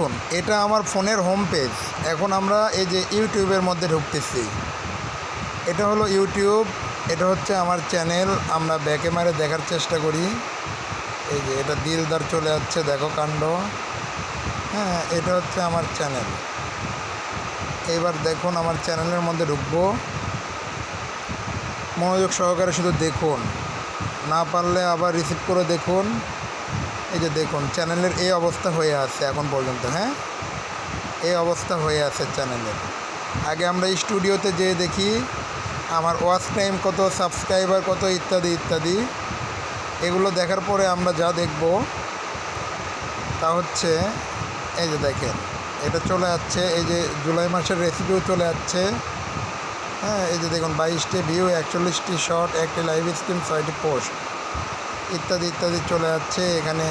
দেখুন, এটা আমার ফোনের হোম পেজ এখন আমরা এই যে ইউটিউবের মধ্যে ঢুকতেছি। এটা হলো ইউটিউব এটা হচ্ছে আমার চ্যানেল আমরা ব্যাকে মারে দেখার চেষ্টা করি। এই যে এটা দিলদার চলে যাচ্ছে, দেখো কাণ্ড। হ্যাঁ এটা হচ্ছে আমার চ্যানেল এবার দেখুন, আমার চ্যানেলের মধ্যে ঢুকবো। মনোযোগ সহকারে শুধু দেখুন। না পারলে আবার রিসিভ করে দেখুন। এই যে দেখুন চ্যানেলের এই অবস্থা হয়ে আছে এখন পর্যন্ত হ্যাঁ? এই অবস্থা হয়ে আছে চ্যানেলের আগে আমরা স্টুডিওতে যেয়ে দেখি, আমার ওয়াচ টাইম কত সাবস্ক্রাইবার কত, ইত্যাদি ইত্যাদি। এগুলো দেখার পরে আমরা যা দেখব, তা হচ্ছে, এই যে দেখেন, এটা চলে যাচ্ছে, এই যে জুলাই মাসের রেসিপিও চলে যাচ্ছে। হ্যাঁ এই যে দেখুন, বাইশটি ভিউ একচল্লিশটি শর্ট একটি লাইভ স্ট্রিম ছয়টি পোস্ট ইত্যাদি ইত্যাদি চলে যাচ্ছে। এখানে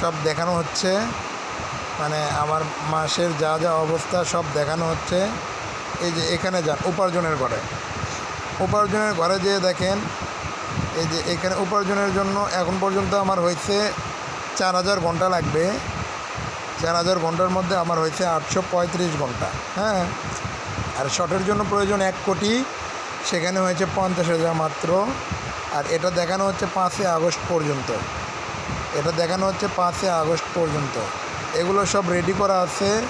সব দেখানো হচ্ছে। মানে আমার মাসের যা যা অবস্থা সব দেখানো হচ্ছে। এই যে এখানে যান, উপার্জনের ঘরে। উপার্জনের ঘরে যেয়ে দেখেন, এই যে এখানে উপার্জনের জন্য এখন পর্যন্ত আমার হয়েছে চার হাজার ঘণ্টা লাগবে। চার হাজার ঘণ্টার মধ্যে আমার হয়েছে আটশো পঁয়ত্রিশ ঘণ্টা। হ্যাঁ? আর শটের জন্য প্রয়োজন এক কোটি, সেখানে হয়েছে পঞ্চাশ হাজার মাত্র। আর এটা দেখানো হচ্ছে পাঁচই আগস্ট পর্যন্ত। এটা দেখানো হচ্ছে পাঁচই আগস্ট পর্যন্ত। এগুলো সব রেডি করা আছে।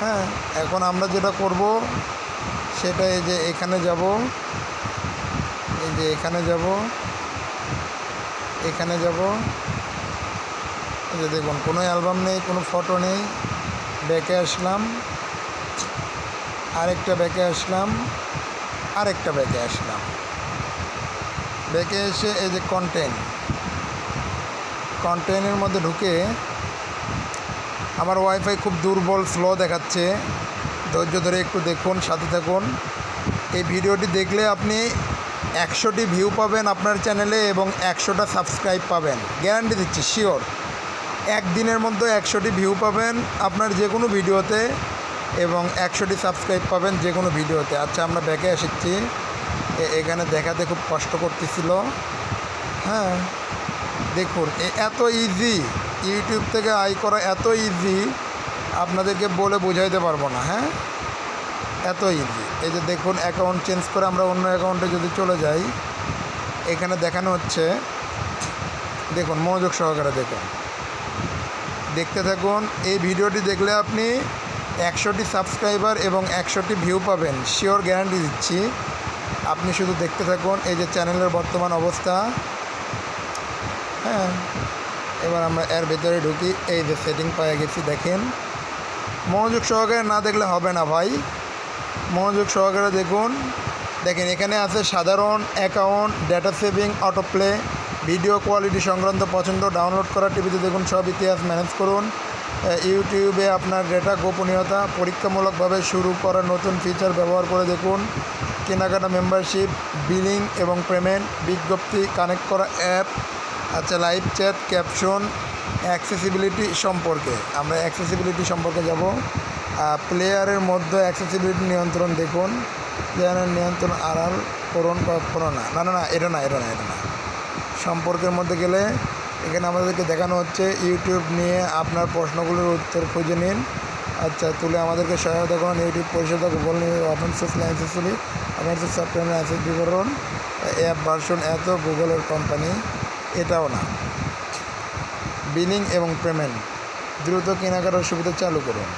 হ্যাঁ এখন আমরা যেটা করব, সেটা এই যে এখানে যাব। এই যে এখানে যাব। এখানে যাব। যে দেখুন, কোনো অ্যালবাম নেই, কোনো ফটো নেই। ব্যাকে আসলাম। আরেকটা ব্যাকে আসলাম। আরেকটা ব্যাকে আসলাম। ব্যাকে এসে এই যে কন্টেন্ট কন্টেন্টের মধ্যে ঢুকে আমার ওয়াইফাই খুব দুর্বল স্লো দেখাচ্ছে। ধৈর্য ধরে একটু দেখুন, সাথে থাকুন। এই ভিডিওটি দেখলে আপনি একশোটি ভিউ পাবেন আপনার চ্যানেলে এবং একশোটা সাবস্ক্রাইব পাবেন। গ্যারান্টি দিচ্ছি শিওর একদিনের মধ্যে একশোটি ভিউ পাবেন আপনার যে কোনো ভিডিওতে এবং একশোটি সাবস্ক্রাইব পাবেন যে কোনো ভিডিওতে। আচ্ছা আমরা ব্যাকে এসেছি। এখানে দেখাতে খুব কষ্ট করতেছিল। হ্যাঁ দেখুন এত ইজি ইউটিউব থেকে আয় করা এত ইজি আপনাদেরকে বলে বোঝাইতে পারব না হ্যাঁ? এত ইজি এই যে দেখুন অ্যাকাউন্ট চেঞ্জ করে আমরা অন্য অ্যাকাউন্টে যদি চলে যাই, এখানে দেখানো হচ্ছে, দেখুন, মনোযোগ সহকারে দেখুন। দেখতে থাকুন, এই ভিডিওটি দেখলে আপনি একশোটি সাবস্ক্রাইবার এবং একশোটি ভিউ পাবেন। শিওর গ্যারান্টি দিচ্ছি। আপনি শুধু দেখতে থাকুন, এই যে চ্যানেলের বর্তমান অবস্থা। হ্যাঁ এবার আমরা এর ভেতরে ঢুকি, এই যে সেটিং পেয়ে গেছি, দেখেন। মনোযোগ সহকারে না দেখলে হবে না ভাই। মনোযোগ সহকারে দেখুন। দেখেন, এখানে আছে সাধারণ account data saving autoplay video quality সংক্রান্ত পছন্দ ডাউনলোড করা টিভিতে দেখুন, সব ইতিহাস ম্যানেজ করুন। ইউটিউবে আপনার ডেটা গোপনীয়তা, পরীক্ষামূলকভাবে শুরু করা নতুন ফিচার ব্যবহার করে দেখুন। কেনাকাটা মেম্বারশিপ বিলিং এবং পেমেন্ট বিজ্ঞপ্তি কানেক্ট করা অ্যাপ আচ্ছা লাইভ চ্যাট ক্যাপশন অ্যাক্সেসিবিলিটি সম্পর্কে। আমরা অ্যাক্সেসিবিলিটি সম্পর্কে যাব। প্লেয়ারের মধ্যে অ্যাক্সেসিবিলিটি নিয়ন্ত্রণ দেখুন। প্লেয়ারের নিয়ন্ত্রণ আড়াল করুন বা না না না না, এটা না এটা না এটা না। সম্পর্কের মধ্যে গেলে এখানে আমাদেরকে দেখানো হচ্ছে। ইউটিউব নিয়ে আপনার প্রশ্নগুলোর উত্তর খুঁজে নিন। আচ্ছা তুলে আমাদেরকে সহায়তা করুন ইউটিউব পরিষেবা গুগল ওপেন সোর্স লাইসেন্সগুলি ওপেন সফটওয়্যার লাইসেন্স বিবরণ অ্যাপ ভার্সন এত গুগলের কোম্পানি এটাও না। বিলিং এবং পেমেন্ট দ্রুত কেনাকাটার সুবিধা চালু করুন।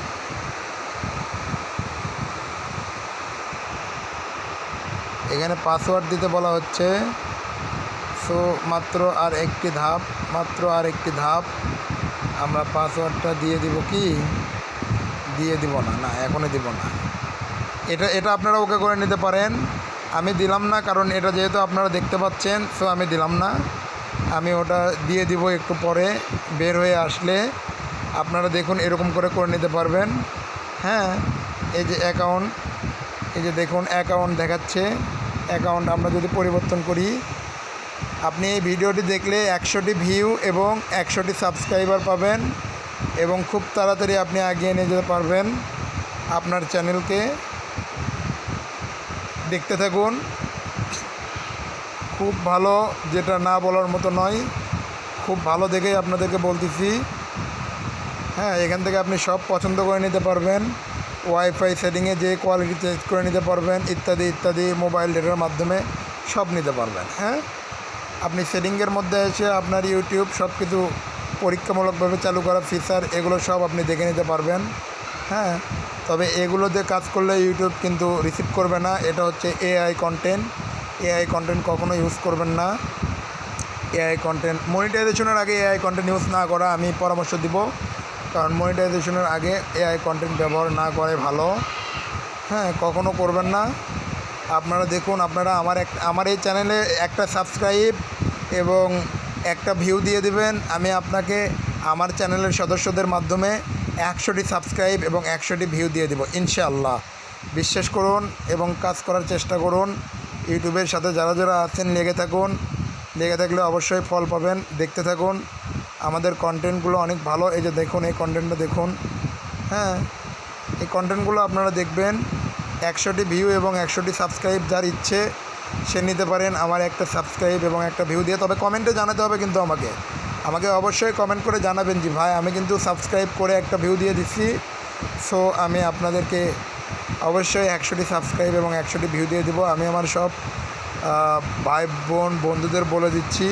এখানে পাসওয়ার্ড দিতে বলা হচ্ছে। সো, মাত্র আর একটি ধাপ, মাত্র আর একটি ধাপ। আমরা পাসওয়ার্ডটা দিয়ে দিব কি? দিয়ে দিব না না, এখনই দিব না। এটা এটা আপনারা ওকে করে নিতে পারেন। আমি দিলাম না, কারণ এটা যেহেতু আপনারা দেখতে পাচ্ছেন সো আমি দিলাম না। আমি ওটা দিয়ে দিব একটু পরে, বের হয়ে আসলে আপনারা দেখুন এরকম করে করে নিতে পারবেন। হ্যাঁ এই যে অ্যাকাউন্ট এই যে দেখুন অ্যাকাউন্ট দেখাচ্ছে। অ্যাকাউন্ট আমরা যদি পরিবর্তন করি, আপনি এই ভিডিওটি দেখলে একশোটি ভিউ এবং একশোটি সাবস্ক্রাইবার পাবেন। এবং খুব তাড়াতাড়ি আপনি এগিয়ে নিয়ে যেতে পারবেন আপনার চ্যানেলকে। দেখতে থাকুন। খুব ভালো যেটা না বলার মতো নয়, খুব ভালো দেখেই আপনাদেরকে বলতেছি। হ্যাঁ এখান থেকে আপনি সব পছন্দ করে নিতে পারবেন। ওয়াইফাই সেটিংয়ে যে কোয়ালিটি চেঞ্জ করে নিতে পারবেন, ইত্যাদি ইত্যাদি মোবাইল ডেটার মাধ্যমে সব নিতে পারবেন হ্যাঁ? আপনি সেটিংয়ের মধ্যে এসে আপনার ইউটিউব সব কিছু পরীক্ষামূলকভাবে চালু করা ফিচার এগুলো সব আপনি দেখে নিতে পারবেন। হ্যাঁ তবে এগুলোতে কাজ করলে ইউটিউব কিন্তু রিসিভ করবে না। এটা হচ্ছে এআই কন্টেন্ট এআই কন্টেন্ট কখনো ইউজ করবেন না। এআই কন্টেন্ট মনিটাইজেশনের আগে এআই কন্টেন্ট ইউজ না করা আমি পরামর্শ দিব। কারণ মনিটাইজেশনের আগে এআই কন্টেন্ট ব্যবহার না করে ভালো। হ্যাঁ কখনো করবেন না। আপনারা দেখুন, আপনারা আমার এক, আমার এই চ্যানেলে একটা সাবস্ক্রাইব এবং একটা ভিউ দিয়ে দিবেন। আমি আপনাকে আমার চ্যানেলের সদস্যদের মাধ্যমে একশোটি সাবস্ক্রাইব এবং একশোটি ভিউ দিয়ে দেবো, ইনশাআল্লাহ। বিশ্বাস করুন এবং কাজ করার চেষ্টা করুন। ইউটিউবের সাথে যারা যারা আছেন, লেগে থাকুন। লেগে থাকলে অবশ্যই ফল পাবেন। দেখতে থাকুন। আমাদের কন্টেন্টগুলো অনেক ভালো। এই যে দেখুন, এই কন্টেন্টটা দেখুন। হ্যাঁ এই কন্টেন্টগুলো আপনারা দেখবেন। একশোটি ভিউ এবং একশোটি সাবস্ক্রাইব যার ইচ্ছে। সে নিতে পারেন আমার একটা সাবস্ক্রাইব এবং একটা ভিউ দিয়ে। তবে কমেন্টে জানাতে হবে কিন্তু আমাকে। আমাকে অবশ্যই কমেন্ট করে জানাবেন যে, ভাই, আমি কিন্তু সাবস্ক্রাইব করে একটা ভিউ দিয়ে দিচ্ছি। সো আমি আপনাদেরকে অবশ্যই একশোটি সাবস্ক্রাইব এবং একশোটি ভিউ দিয়ে দেবো। আমি আমার সব ভাই, বোন, বন্ধুদের বলে দিচ্ছি,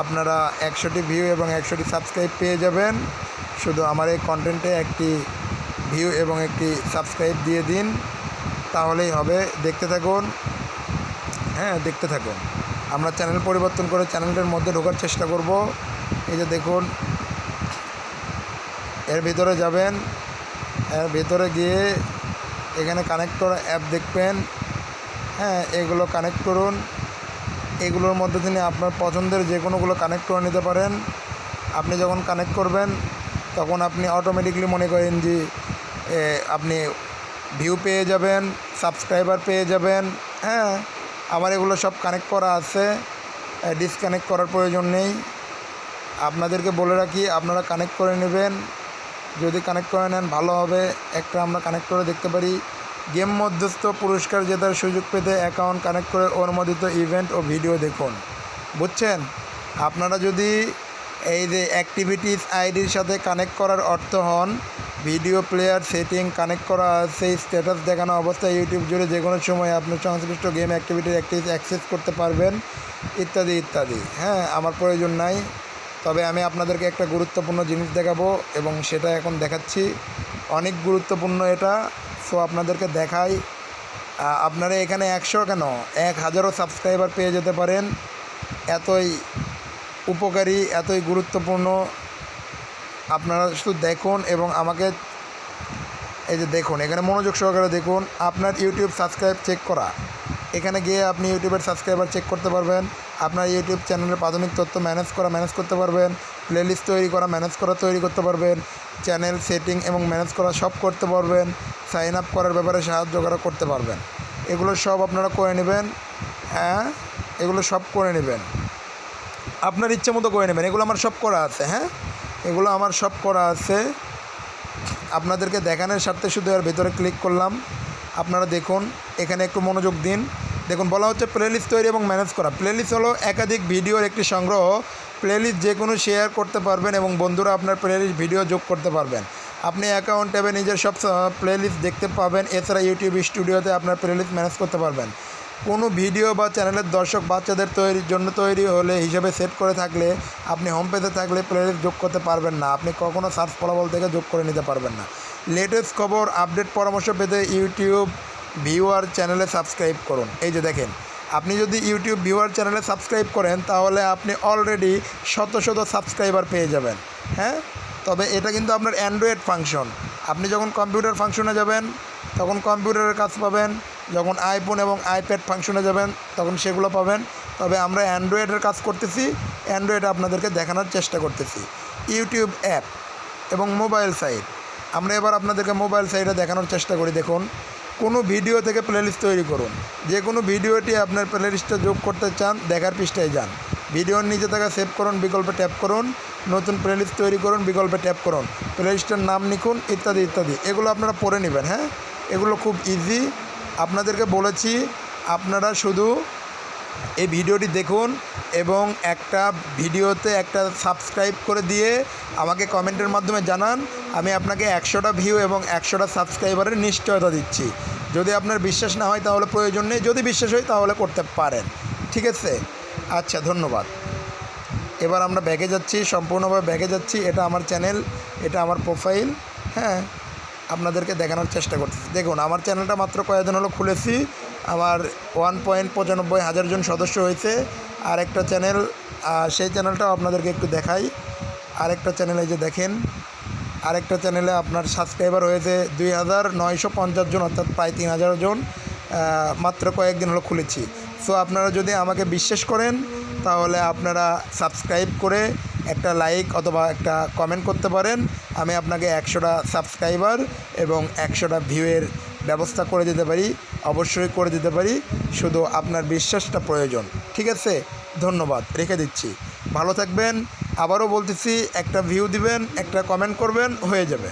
আপনারা একশোটি ভিউ এবং একশোটি সাবস্ক্রাইব পেয়ে যাবেন। শুধু আমার এই কন্টেন্টে একটি ভিউ এবং একটি সাবস্ক্রাইব দিয়ে দিন। তাহলেই হবে। দেখতে থাকুন। হ্যাঁ দেখতে থাকুন। আমরা চ্যানেল পরিবর্তন করে চ্যানেলটার মধ্যে ঢোকার চেষ্টা করব। এই যে দেখুন, এর ভিতরে যাবেন, এর ভিতরে গিয়ে এখানে কানেক্ট করা অ্যাপ দেখবেন। হ্যাঁ এগুলো কানেক্ট করুন। এগুলোর মধ্যে তিনি আপনার পছন্দের যে কোনোগুলো কানেক্ট করে নিতে পারেন। আপনি যখন কানেক্ট করবেন, তখন আপনি অটোমেটিকলি মনে করেন যে আপনি ভিউ পেয়ে যাবেন সাবস্ক্রাইবার পেয়ে যাবেন। হ্যাঁ আমার এগুলো সব কানেক্ট করা আছে। ডিসকানেক্ট করার প্রয়োজন নেই। আপনাদেরকে বলে রাখি, আপনারা কানেক্ট করে নেবেন। যদি কানেক্ট করে নেন, ভালো হবে। একটা আমরা কানেক্ট করে দেখতে পারি। গেম মধ্যস্থ পুরস্কার জেতার সুযোগ পেতে অ্যাকাউন্ট কানেক্ট করে অনুমোদিত ইভেন্ট ও ভিডিও দেখুন। বুঝছেন? আপনারা যদি এই যে অ্যাক্টিভিটিস আইডির সাথে কানেক্ট করার অর্থ হন ভিডিও প্লেয়ার সেটিং কানেক্ট করা সেই স্ট্যাটাস দেখানো অবস্থায় ইউটিউব জুড়ে যে কোনো সময় আপনার সংশ্লিষ্ট গেম অ্যাক্টিভিটির অ্যাক্টিভিটি অ্যাক্সেস করতে পারবেন, ইত্যাদি ইত্যাদি। হ্যাঁ আমার প্রয়োজন নাই, তবে আমি আপনাদেরকে একটা গুরুত্বপূর্ণ জিনিস দেখাবো এবং সেটা এখন দেখাচ্ছি। অনেক গুরুত্বপূর্ণ এটা সো আপনাদেরকে দেখাই। আপনারা এখানে একশো কেন? এক হাজারও সাবস্ক্রাইবার পেয়ে যেতে পারেন। এতই উপকারী, এতই গুরুত্বপূর্ণ। আপনারা শুধু দেখুন এবং আমাকে এই যে দেখুন, এখানে মনোযোগ সহকারে দেখুন, আপনার ইউটিউব সাবস্ক্রাইব চেক করা। এখানে গিয়ে আপনি ইউটিউবের সাবস্ক্রাইবার চেক করতে পারবেন, আপনার ইউটিউব চ্যানেলের প্রাথমিক তথ্য ম্যানেজ করা ম্যানেজ করতে পারবেন প্লেলিস্ট তৈরি করা ম্যানেজ করা তৈরি করতে পারবেন চ্যানেল সেটিং এবং ম্যানেজ করা সব করতে পারবেন সাইন আপ করার ব্যাপারে সাহায্য করা করতে পারবেন। এগুলো সব আপনারা করে নেবেন হ্যাঁ? এগুলো সব করে নেবেন। আপনার ইচ্ছে মতো করে নেবেন, এগুলো আমার সব করা আছে হ্যাঁ? এগুলো আমার সব করা আছে। আপনাদেরকে দেখানোর স্বার্থে শুধু এর ভেতরে ক্লিক করলাম। আপনারা দেখুন, এখানে একটু মনোযোগ দিন। দেখুন, বলা হচ্ছে প্লেলিস্ট তৈরি এবং ম্যানেজ করা। প্লেলিস্ট হলো একাধিক ভিডিওর একটি সংগ্রহ। প্লেলিস্ট যে কোনো শেয়ার করতে পারবেন এবং বন্ধুরা আপনার প্লেলিস্ট ভিডিও যোগ করতে পারবেন। আপনি অ্যাকাউন্ট ট্যাবে নিজের সব প্লেলিস্ট দেখতে পাবেন। এছাড়া ইউটিউব স্টুডিওতে আপনার প্লেলিস্ট ম্যানেজ করতে পারবেন। কোনো ভিডিও বা চ্যানেলের দর্শক বাচ্চাদের তৈরির জন্য তৈরি হলে হিসেবে সেট করে থাকলে আপনি হোম পেজে থাকলে প্লেলিস্ট যোগ করতে পারবেন না। আপনি কখনও সার্চ ফলাফল থেকে যোগ করে নিতে পারবেন না। লেটেস্ট খবর আপডেট পরামর্শ পেতে ইউটিউব ভিউয়ার চ্যানেলে সাবস্ক্রাইব করুন। এই যে দেখেন, আপনি যদি ইউটিউব ভিউয়ার চ্যানেলে সাবস্ক্রাইব করেন, তাহলে আপনি অলরেডি শত শত সাবস্ক্রাইবার পেয়ে যাবেন। হ্যাঁ? তবে এটা কিন্তু আপনার অ্যান্ড্রয়েড ফাংশন আপনি যখন কম্পিউটার ফাংশনে যাবেন, তখন কম্পিউটারের কাজ পাবেন। যখন আইফোন এবং আইপ্যাড ফাংশনে যাবেন, তখন সেগুলো পাবেন। তবে আমরা অ্যান্ড্রয়েডের কাজ করতেছি অ্যান্ড্রয়েড আপনাদেরকে দেখানোর চেষ্টা করতেছি। ইউটিউব অ্যাপ এবং মোবাইল সাইট আমরা এবার আপনাদেরকে মোবাইল সাইটে দেখানোর চেষ্টা করি, দেখুন। কোনো ভিডিও থেকে প্লেলিস্ট তৈরি করুন। যে কোনো ভিডিওটি আপনার প্লেলিস্টে যোগ করতে চান, দেখার পৃষ্ঠায় যান। ভিডিওর নিচে থাকা সেভ করুন, বিকল্পে ট্যাপ করুন। নতুন প্লেলিস্ট তৈরি করুন, বিকল্পে ট্যাপ করুন। প্লেলিস্টের নাম লিখুন, ইত্যাদি ইত্যাদি। এগুলো আপনারা পড়ে নেবেন হ্যাঁ? এগুলো খুব ইজি আপনাদেরকে বলেছি, আপনারা শুধু এই ভিডিওটি দেখুন এবং একটা ভিডিওতে একটা সাবস্ক্রাইব করে দিয়ে আমাকে কমেন্টের মাধ্যমে জানান। আমি আপনাকে একশোটা ভিউ এবং একশোটা সাবস্ক্রাইবারের নিশ্চয়তা দিচ্ছি। যদি আপনার বিশ্বাস না হয় তাহলে প্রয়োজন নেই, যদি বিশ্বাস হয় তাহলে করতে পারেন। ঠিক আছে? আচ্ছা ধন্যবাদ। এবার আমরা ব্যাগে যাচ্ছি, সম্পূর্ণভাবে ব্যাগে যাচ্ছি। এটা আমার চ্যানেল এটা আমার প্রোফাইল হ্যাঁ? আপনাদেরকে দেখানোর চেষ্টা করতেছি। দেখুন, আমার চ্যানেলটা মাত্র কয়েকদিন হলো খুলেছি। আমার ওয়ান পয়েন্ট পঁচানব্বই হাজার জন সদস্য হয়েছে। আর একটা চ্যানেল সেই চ্যানেলটাও আপনাদেরকে একটু দেখাই। আরেকটা চ্যানেলে যে দেখেন, আরেকটা চ্যানেলে আপনার সাবস্ক্রাইবার হয়েছে দুই হাজার নয়শো পঞ্চাশ জন, অর্থাৎ প্রায় তিন হাজার জন। মাত্র কয়েকদিন হলো খুলেছি। সো আপনারা যদি আমাকে বিশ্বাস করেন, তাহলে আপনারা সাবস্ক্রাইব করে একটা লাইক অথবা একটা কমেন্ট করতে পারেন। আমি আপনাকে একশোটা সাবস্ক্রাইবার এবং একশোটা ভিউয়ের ব্যবস্থা করে দিতে পারি। অবশ্যই করে দিতে পারি। শুধু আপনার বিশ্বাসটা প্রয়োজন। ঠিক আছে? ধন্যবাদ। রেখে দিচ্ছি। ভালো থাকবেন। আবারও বলতেছি, একটা ভিউ দিবেন, একটা কমেন্ট করবেন, হয়ে যাবে।